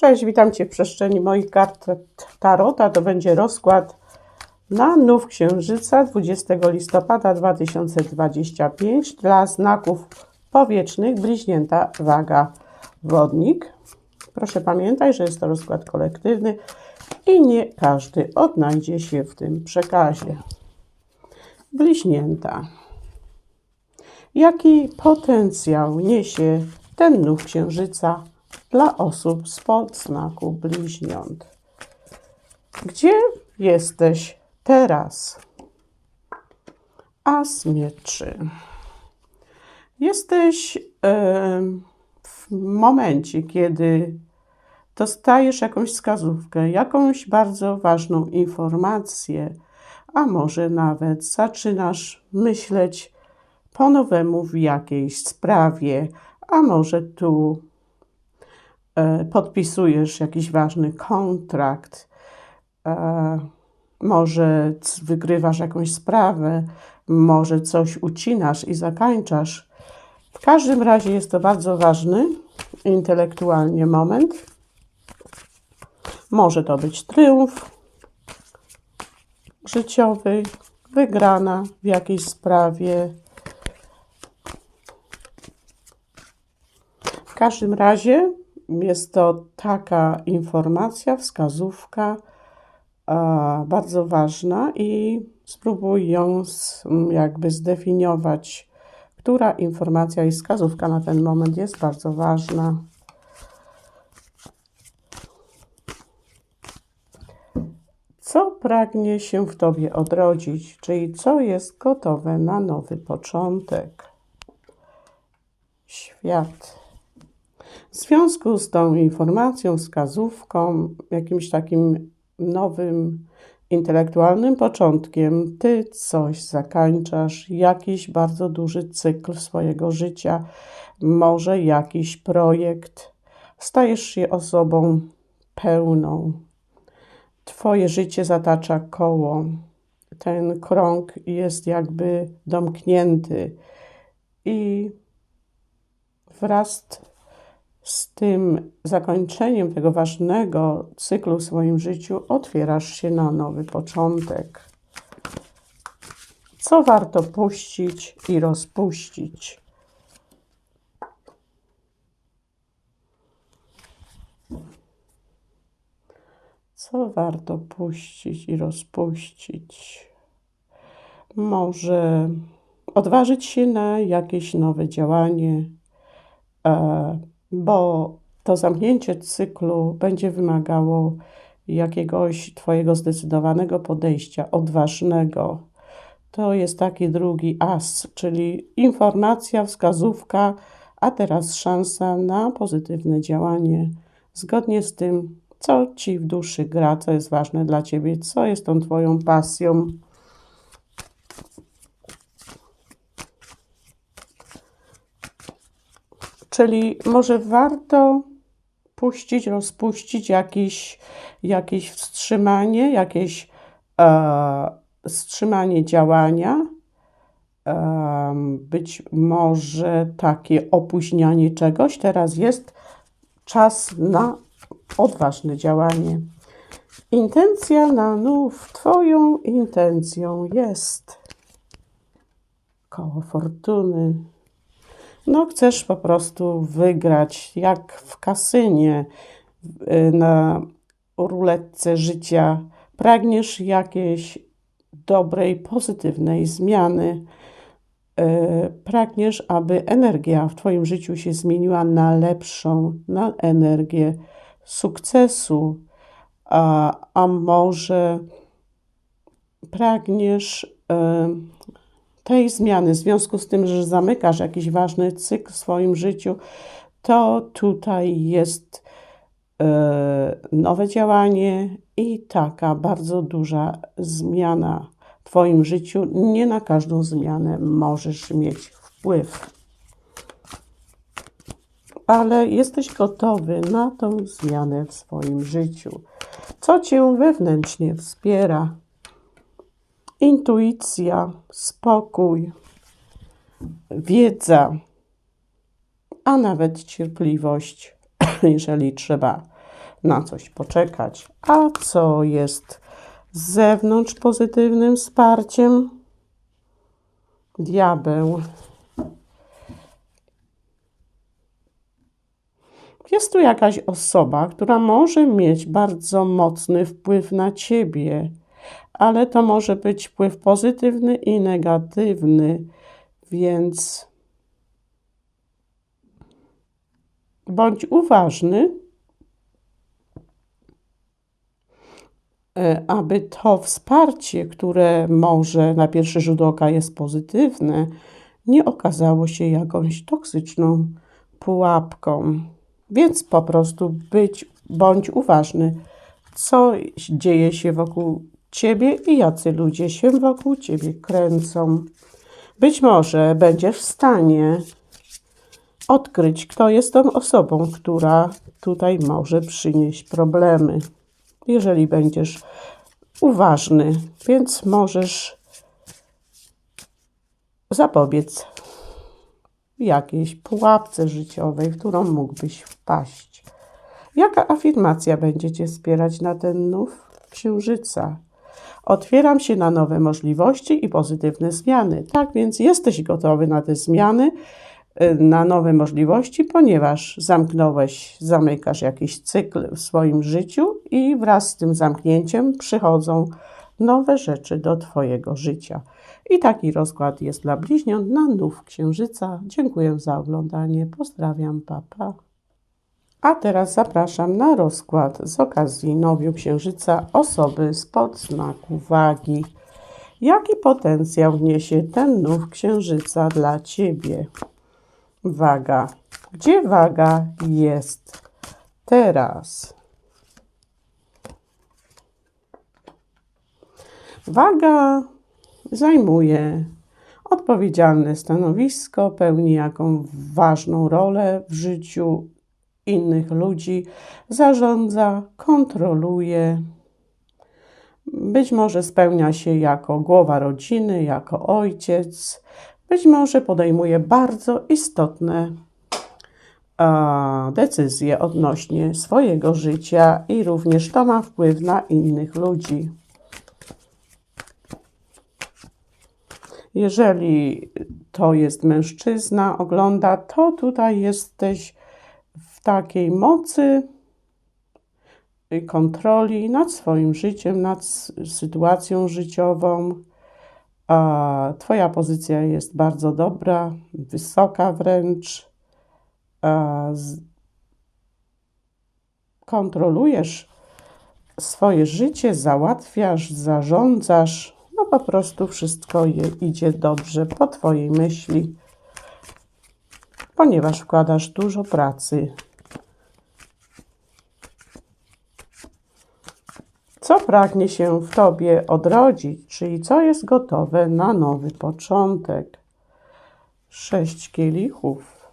Cześć, witam Cię w przestrzeni moich kart Tarota. To będzie rozkład na nów księżyca 20 listopada 2025 dla znaków powietrznych bliźnięta waga wodnik. Proszę pamiętaj, że jest to rozkład kolektywny i nie każdy odnajdzie się w tym przekazie. Bliźnięta. Jaki potencjał niesie ten nów księżyca dla osób spod znaku bliźniąt. Gdzie jesteś teraz? As mieczy. Jesteś w momencie, kiedy dostajesz jakąś wskazówkę, jakąś bardzo ważną informację, a może nawet zaczynasz myśleć po nowemu w jakiejś sprawie, a może tu podpisujesz jakiś ważny kontrakt, e, może wygrywasz jakąś sprawę, może coś ucinasz i zakańczasz. W każdym razie jest to bardzo ważny intelektualnie moment. Może to być triumf życiowy, wygrana w jakiejś sprawie. W każdym razie jest to taka informacja, wskazówka bardzo ważna i spróbuj ją jakby zdefiniować, która informacja i wskazówka na ten moment jest bardzo ważna. Co pragnie się w Tobie odrodzić, czyli co jest gotowe na nowy początek? Świat. W związku z tą informacją, wskazówką, jakimś takim nowym intelektualnym początkiem, ty coś zakańczasz, jakiś bardzo duży cykl swojego życia, może jakiś projekt. Stajesz się osobą pełną. Twoje życie zatacza koło. Ten krąg jest jakby domknięty i wraz z tym zakończeniem tego ważnego cyklu w swoim życiu otwierasz się na nowy początek. Co warto puścić i rozpuścić? Co warto puścić i rozpuścić? Może odważyć się na jakieś nowe działanie, e, bo to zamknięcie cyklu będzie wymagało jakiegoś Twojego zdecydowanego podejścia, odważnego. To jest taki drugi as, czyli informacja, wskazówka, a teraz szansa na pozytywne działanie zgodnie z tym, co Ci w duszy gra, co jest ważne dla Ciebie, co jest tą Twoją pasją. Czyli może warto puścić, rozpuścić jakieś, jakieś wstrzymanie, jakieś e, wstrzymanie działania, e, być może takie opóźnianie czegoś. Teraz jest czas na odważne działanie. Intencja na nów, Twoją intencją jest koło fortuny. No, chcesz po prostu wygrać, jak w kasynie, y, na ruletce życia. Pragniesz jakiejś dobrej, pozytywnej zmiany. Y, pragniesz, aby energia w Twoim życiu się zmieniła na lepszą, na energię sukcesu, a, a może pragniesz y, tej zmiany, w związku z tym, że zamykasz jakiś ważny cykl w swoim życiu, to tutaj jest e, nowe działanie i taka bardzo duża zmiana w Twoim życiu. Nie na każdą zmianę możesz mieć wpływ, ale jesteś gotowy na tą zmianę w swoim życiu. Co Cię wewnętrznie wspiera? Intuicja, spokój, wiedza, a nawet cierpliwość, jeżeli trzeba na coś poczekać. A co jest z zewnątrz pozytywnym wsparciem? Diabeł. Jest tu jakaś osoba, która może mieć bardzo mocny wpływ na ciebie, ale to może być wpływ pozytywny i negatywny, więc bądź uważny, e, aby to wsparcie, które może na pierwszy rzut oka jest pozytywne, nie okazało się jakąś toksyczną pułapką. Więc po prostu być, bądź uważny, co dzieje się wokół ciebie i jacy ludzie się wokół ciebie kręcą. Być może będziesz w stanie odkryć, kto jest tą osobą, która tutaj może przynieść problemy. Jeżeli będziesz uważny, więc możesz zapobiec jakiejś pułapce życiowej, w którą mógłbyś wpaść. Jaka afirmacja będzie Cię wspierać na ten nów księżyca? Otwieram się na nowe możliwości i pozytywne zmiany. Tak więc jesteś gotowy na te zmiany, y, na nowe możliwości, ponieważ zamknąłeś, zamykasz jakiś cykl w swoim życiu i wraz z tym zamknięciem przychodzą nowe rzeczy do Twojego życia. I taki rozkład jest dla bliźniąt na nów księżyca. Dziękuję za oglądanie. Pozdrawiam, papa. A teraz zapraszam na rozkład z okazji nowiu księżyca osoby spod znaku wagi. Jaki potencjał wniesie ten nów księżyca dla Ciebie? Waga. Gdzie waga jest teraz? Waga zajmuje odpowiedzialne stanowisko, pełni jaką ważną rolę w życiu innych ludzi, zarządza, kontroluje. Być może spełnia się jako głowa rodziny, jako ojciec, być może podejmuje bardzo istotne a, decyzje odnośnie swojego życia i również to ma wpływ na innych ludzi. Jeżeli to jest mężczyzna, ogląda, to tutaj jesteś takiej mocy kontroli nad swoim życiem, nad sytuacją życiową. A twoja pozycja jest bardzo dobra, wysoka wręcz. A kontrolujesz swoje życie, załatwiasz, zarządzasz no po prostu wszystko je, idzie dobrze po Twojej myśli, ponieważ wkładasz dużo pracy. Co pragnie się w Tobie odrodzić, czyli co jest gotowe na nowy początek? Sześć kielichów.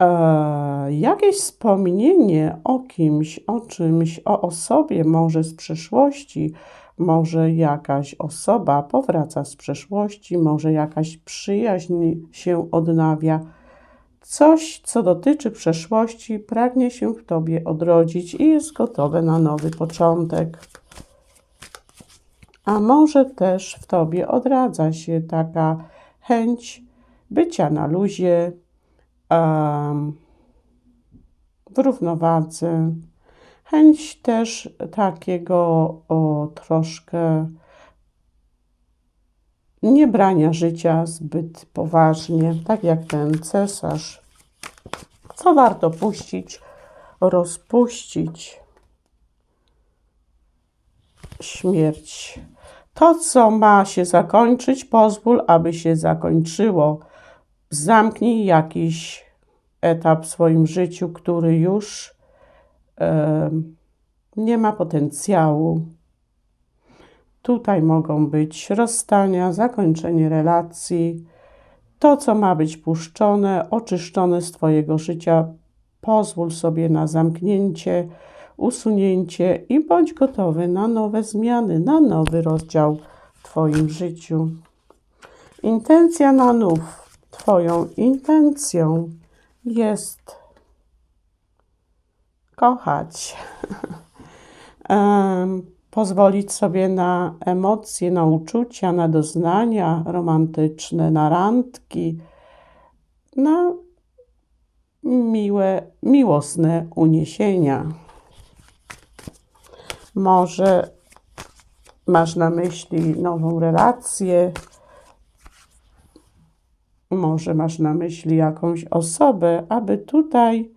E, jakieś wspomnienie o kimś, o czymś, o osobie, może z przeszłości, może jakaś osoba powraca z przeszłości, może jakaś przyjaźń się odnawia. Coś, co dotyczy przeszłości, pragnie się w tobie odrodzić i jest gotowe na nowy początek. A może też w tobie odradza się taka chęć bycia na luzie, w równowadze, chęć też takiego o, troszkę nie brania życia zbyt poważnie, tak jak ten cesarz. Co warto puścić, rozpuścić? Śmierć. To, co ma się zakończyć, pozwól, aby się zakończyło. Zamknij jakiś etap w swoim życiu, który już nie ma potencjału. Tutaj mogą być rozstania, zakończenie relacji, to, co ma być puszczone, oczyszczone z Twojego życia. Pozwól sobie na zamknięcie, usunięcie i bądź gotowy na nowe zmiany, na nowy rozdział w Twoim życiu. Intencja na nów. Twoją intencją jest kochać. Pozwolić sobie na emocje, na uczucia, na doznania romantyczne, na randki, na miłe, miłosne uniesienia. Może masz na myśli nową relację, może masz na myśli jakąś osobę, aby tutaj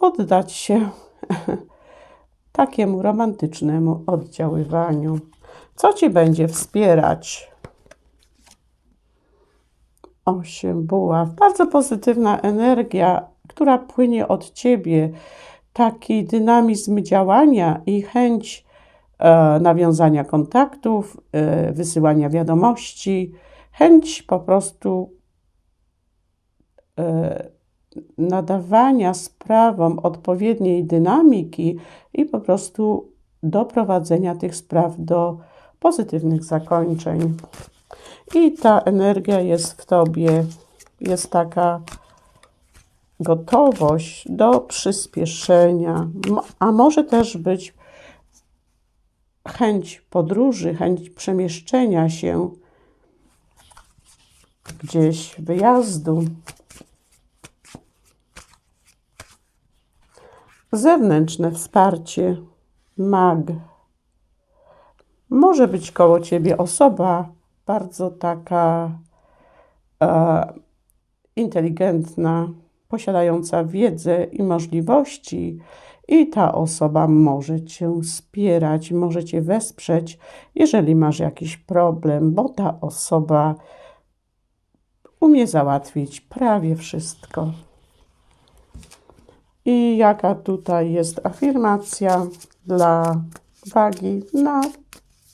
oddać się takiemu romantycznemu oddziaływaniu. Co ci będzie wspierać? Osiem buław. Bardzo pozytywna energia, która płynie od ciebie. Taki dynamizm działania i chęć e, nawiązania kontaktów, e, wysyłania wiadomości, chęć po prostu e, nadawania sprawom odpowiedniej dynamiki i po prostu doprowadzenia tych spraw do pozytywnych zakończeń. I ta energia jest w tobie, jest taka gotowość do przyspieszenia, a może też być chęć podróży, chęć przemieszczenia się gdzieś, wyjazdu. Zewnętrzne wsparcie, mag. Może być koło ciebie osoba bardzo taka e, inteligentna, posiadająca wiedzę i możliwości, i ta osoba może cię wspierać, może cię wesprzeć, jeżeli masz jakiś problem, bo ta osoba umie załatwić prawie wszystko. I jaka tutaj jest afirmacja dla wagi na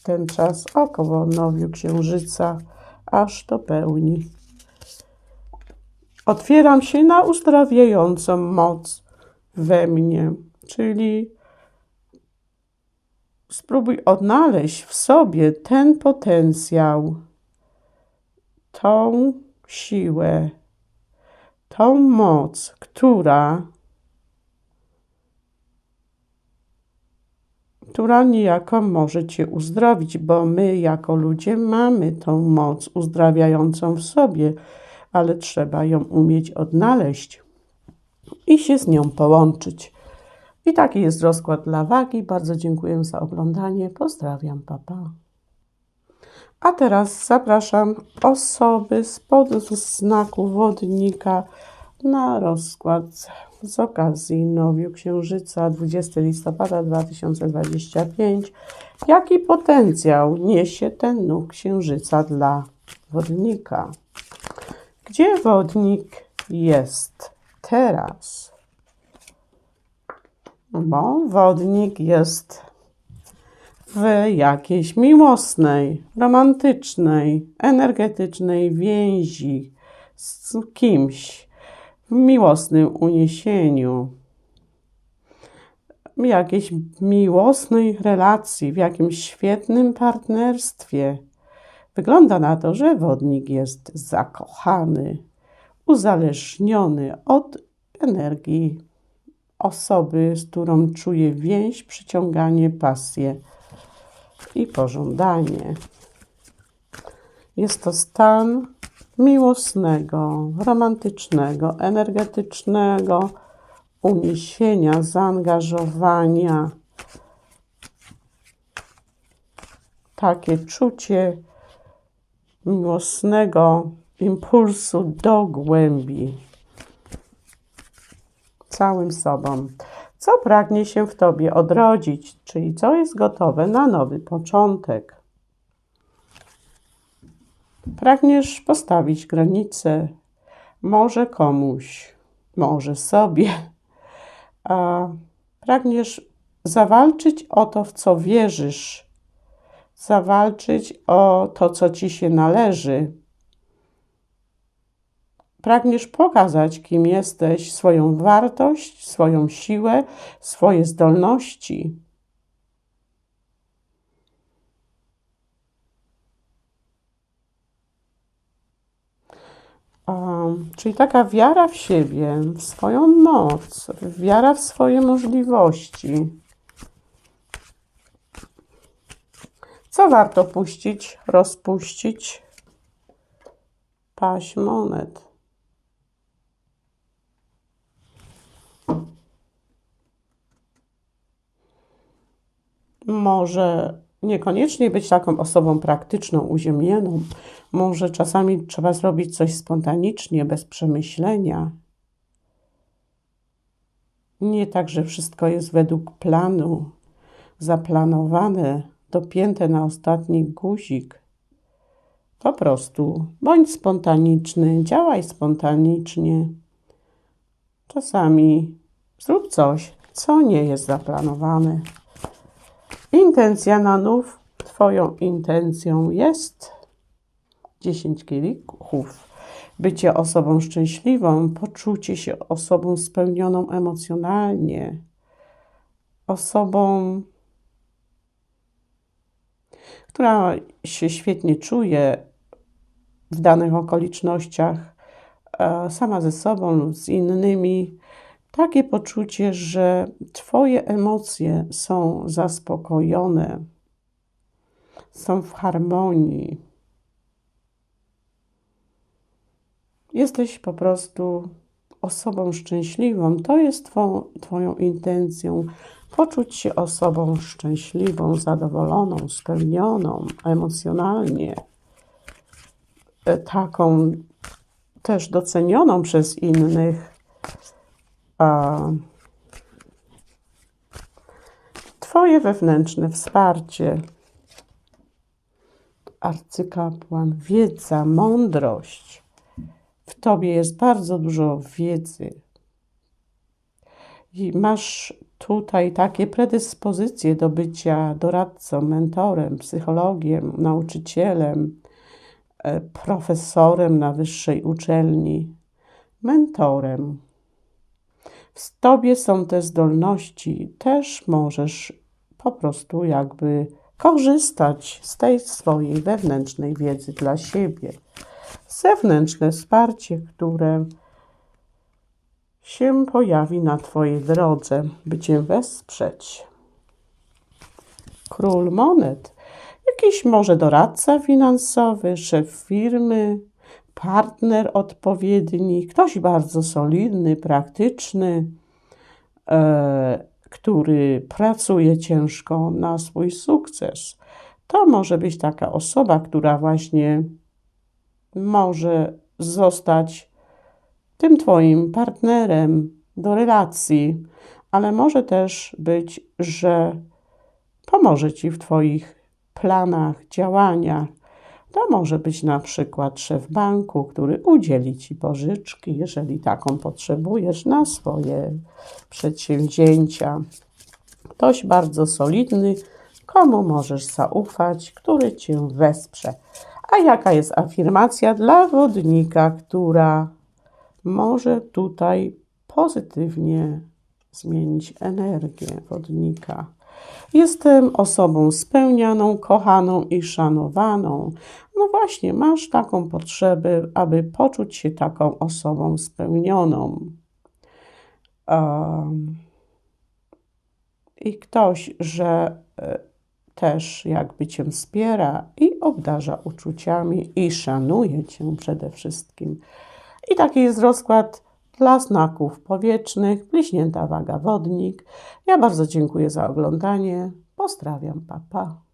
ten czas około nowiu księżyca, aż do pełni. Otwieram się na uzdrawiającą moc we mnie, czyli spróbuj odnaleźć w sobie ten potencjał, tą siłę, tą moc, która która niejako może Cię uzdrowić, bo my jako ludzie mamy tą moc uzdrawiającą w sobie, ale trzeba ją umieć odnaleźć i się z nią połączyć. I taki jest rozkład dla wagi. Bardzo dziękuję za oglądanie. Pozdrawiam, papa. A teraz zapraszam osoby spod znaku wodnika na rozkład z okazji Nowiu Księżyca 20 listopada 2025. Jaki potencjał niesie ten nóg Księżyca dla wodnika? Gdzie wodnik jest teraz? Bo wodnik jest w jakiejś miłosnej, romantycznej, energetycznej więzi z kimś, miłosnym uniesieniu, w jakiejś miłosnej relacji, w jakimś świetnym partnerstwie. Wygląda na to, że wodnik jest zakochany, uzależniony od energii osoby, z którą czuje więź, przyciąganie, pasję i pożądanie. Jest to stan miłosnego, romantycznego, energetycznego uniesienia, zaangażowania. Takie czucie miłosnego impulsu do głębi, całym sobą. Co pragnie się w tobie odrodzić, czyli co jest gotowe na nowy początek. Pragniesz postawić granicę, może komuś, może sobie. A pragniesz zawalczyć o to, w co wierzysz, zawalczyć o to, co ci się należy. Pragniesz pokazać, kim jesteś, swoją wartość, swoją siłę, swoje zdolności. Um, czyli taka wiara w siebie, w swoją moc, wiara w swoje możliwości. Co warto puścić, rozpuścić? Paść monet. Może niekoniecznie być taką osobą praktyczną, uziemioną. Może czasami trzeba zrobić coś spontanicznie, bez przemyślenia. Nie tak, że wszystko jest według planu, zaplanowane, dopięte na ostatni guzik. Po prostu bądź spontaniczny, działaj spontanicznie. Czasami zrób coś, co nie jest zaplanowane. Intencja na nów. Twoją intencją jest 10 kielichów. Bycie osobą szczęśliwą, poczucie się osobą spełnioną emocjonalnie, osobą, która się świetnie czuje w danych okolicznościach, e, sama ze sobą, z innymi, takie poczucie, że Twoje emocje są zaspokojone, są w harmonii. Jesteś po prostu osobą szczęśliwą. To jest twą, Twoją intencją. Poczuć się osobą szczęśliwą, zadowoloną, spełnioną emocjonalnie, e, taką też docenioną przez innych Twoje wewnętrzne wsparcie. Arcykapłan, wiedza, mądrość. W Tobie jest bardzo dużo wiedzy. I masz tutaj takie predyspozycje do bycia doradcą, mentorem, psychologiem, nauczycielem, e, profesorem na wyższej uczelni, mentorem, w tobie są te zdolności, też możesz po prostu jakby korzystać z tej swojej wewnętrznej wiedzy dla siebie. Zewnętrzne wsparcie, które się pojawi na Twojej drodze, by Cię wesprzeć. Król monet, jakiś może doradca finansowy, szef firmy, partner odpowiedni, ktoś bardzo solidny, praktyczny, e, który pracuje ciężko na swój sukces. To może być taka osoba, która właśnie może zostać tym Twoim partnerem do relacji, ale może też być, że pomoże Ci w Twoich planach, działaniach, to może być na przykład szef banku, który udzieli ci pożyczki, jeżeli taką potrzebujesz, na swoje przedsięwzięcia. Ktoś bardzo solidny, komu możesz zaufać, który cię wesprze. A jaka jest afirmacja dla wodnika, która może tutaj pozytywnie zmienić energię wodnika? Jestem osobą spełnianą, kochaną i szanowaną. No właśnie, masz taką potrzebę, aby poczuć się taką osobą spełnioną. Um, I ktoś, że y, też jakby cię wspiera i obdarza uczuciami i szanuje cię przede wszystkim. I taki jest rozkład dla znaków powietrznych, bliźnięta waga wodnik. Ja bardzo dziękuję za oglądanie. Pozdrawiam, papa.